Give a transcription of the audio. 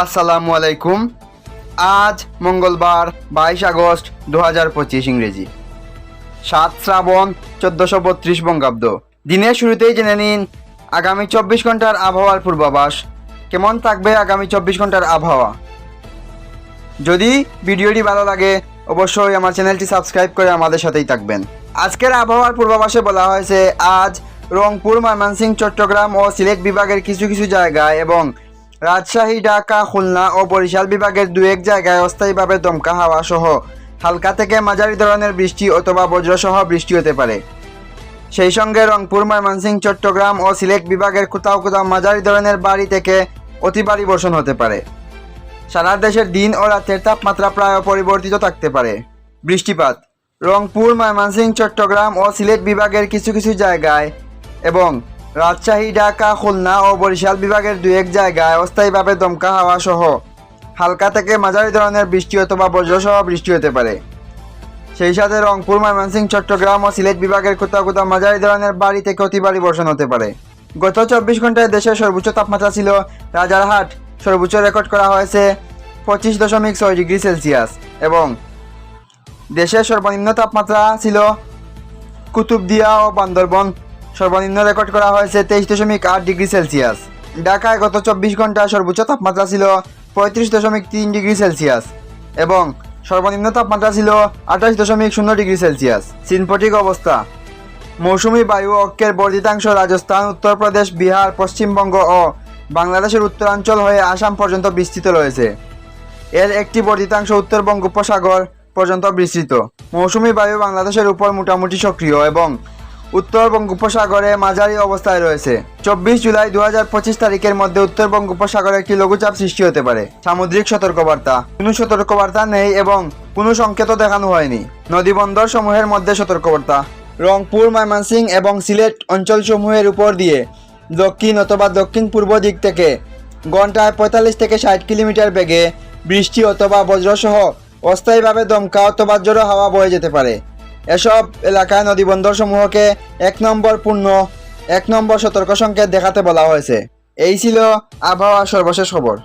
আসসালামু আলাইকুম। আজ মঙ্গলবার বাইশ আগস্ট দু হাজার পঁচিশ ইংরেজি। সাত শ্রাবণ চোদ্দোশো বত্রিশ বঙ্গাব্দ। দিনের শুরুতেই জেনে নিন, আগামী চব্বিশ ঘণ্টার আবহাওয়ার পূর্বাভাস। কেমন থাকবে আগামী চব্বিশ ঘণ্টার আবহাওয়া? যদি ভিডিওটি ভালো লাগে, অবশ্যই আমার চ্যানেলটি সাবস্ক্রাইব করে আমাদের সাথেই থাকবেন। আজকের আবহাওয়ার পূর্বাভাসে বলা হয়েছে, আজ রংপুর, ময়মনসিংহ, চট্টগ্রাম ও সিলেট বিভাগের কিছু কিছু জায়গায় এবং রাজশাহী, ঢাকা, খুলনা ও বরিশাল বিভাগের দু এক জায়গায় অস্থায়ীভাবে দমকা হাওয়া সহ হালকা থেকে মাঝারি ধরনের বৃষ্টি অথবা বজ্রসহ বৃষ্টি হতে পারে। সেই সঙ্গে রংপুর, ময়মনসিংহ, চট্টগ্রাম ও সিলেট বিভাগের কোথাও কোথাও মাঝারি ধরনের বাড়ি থেকে অতি বর্ষণ হতে পারে। সারা দেশের দিন ও রাতের তাপমাত্রা প্রায় অপরিবর্তিত থাকতে পারে। বৃষ্টিপাত, রংপুর, ময়মনসিংহ, চট্টগ্রাম ও সিলেট বিভাগের কিছু কিছু জায়গায় এবং রাজশাহী, ঢাকা, খুলনা ও বরিশাল বিভাগের দু এক জায়গায় অস্থায়ীভাবে দমকা হাওয়া সহ হালকা থেকে মাঝারি ধরনের বৃষ্টি অথবা বজ্রসহ বৃষ্টি হতে পারে। সেই সাথে রংপুর, ময়মনসিংহ, চট্টগ্রাম ও সিলেট বিভাগের কোথাও কোথাও মাঝারি ধরনের বাড়ি থেকে অতি বর্ষণ হতে পারে। গত চব্বিশ ঘন্টায় দেশের সর্বোচ্চ তাপমাত্রা ছিল রাজারহাট। সর্বোচ্চ রেকর্ড করা হয়েছে পঁচিশ দশমিক ছয় ডিগ্রি সেলসিয়াস এবং দেশের সর্বনিম্ন তাপমাত্রা ছিল কুতুবদিয়া ও বান্দরবন সর্বনিম্ন রেকর্ড করা হয়েছে তেইশ দশমিক আট ডিগ্রি সেলসিয়াস। ঢাকায় গত চব্বিশ ঘণ্টা সর্বোচ্চ তাপমাত্রা ছিল পঁয়ত্রিশ দশমিক তিন ডিগ্রি সেলসিয়াস এবং সর্বনিম্ন তাপমাত্রা ছিল আঠাশ দশমিক শূন্য ডিগ্রি সেলসিয়াস। সিনপটিক অবস্থা। মৌসুমি বায়ু অক্ষের বর্ধিতাংশ রাজস্থান, উত্তরপ্রদেশ, বিহার, পশ্চিমবঙ্গ ও বাংলাদেশের উত্তরাঞ্চল হয়ে আসাম পর্যন্ত বিস্তৃত রয়েছে। এর একটি বর্ধিতাংশ উত্তর বঙ্গোপসাগর পর্যন্ত বিস্তৃত। মৌসুমি বায়ু বাংলাদেশের উপর মোটামুটি সক্রিয় এবং উত্তর বঙ্গোপসাগরে মাঝারি অবস্থায় রয়েছে। চব্বিশ জুলাই দু হাজার পঁচিশ তারিখের মধ্যে উত্তর বঙ্গোপসাগরে একটি লঘুচাপ সৃষ্টি হতে পারে। সামুদ্রিক সতর্কবার্তা। কোনো সতর্কবার্তা নেই এবং কোনো সংকেত দেখানো হয়নি। নদীবন্দর সমূহের মধ্যে সতর্কবার্তা। রংপুর, ময়মনসিংহ এবং সিলেট অঞ্চলসমূহের উপর দিয়ে দক্ষিণ অথবা দক্ষিণ পূর্ব দিক থেকে ঘন্টায় পঁয়তাল্লিশ থেকে ষাট কিলোমিটার বেগে বৃষ্টি অথবা বজ্রসহ অস্থায়ীভাবে দমকা অথবা জোরো হাওয়া বয়ে যেতে পারে। এসব এলাকায় নদীবন্দর সমূহকে এক নম্বর পূর্ণ, এক নম্বর সতর্ক সংকেত দেখাতে বলা হয়েছে। এই ছিল আবহাওয়ার সর্বশেষ খবর।